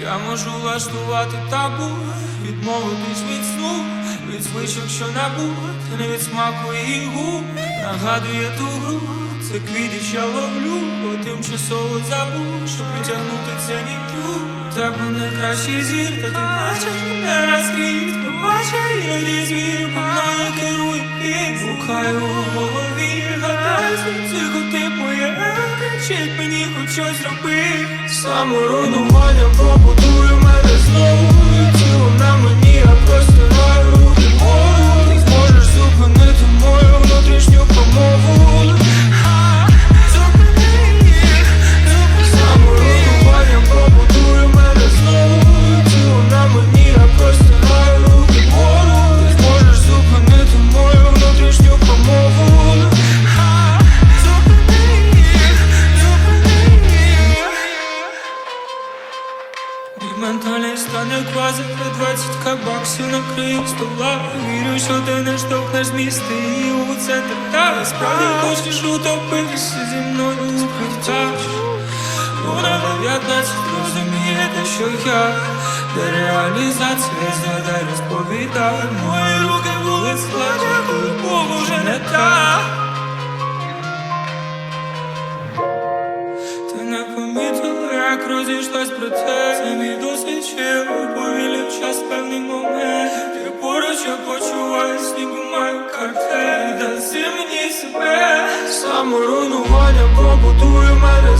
Я можу влаштувати табу, відмовитись від сну, від звичок, що набути, не від смаку і губ Нагадує ту гру, це квіти, що ловлю, бо тимчасово забув, щоб притягнути це ніхто Тебе найкращий зір, та ти бачиш мене наскрізь Побачай, іноді звір, мною керує і Слухаю Саморуйнування побудує мене знову Ментальний стане квази за 20 баксів накрию стола Вірю, що ти не штовхнеш з міста і у центр. Та справді хочеш утопитися зі мною у сприттях Вона 19 розуміє те, що я. Де реалізація згадай розповідає. Мої руки були складні, коли Бог уже не так розійшлась про це. Це мій досвід ще повілів час певний момент. Ти поруч я почуваюсь, ніби маю картель Даси мені себе. Саморуйнування побудує мене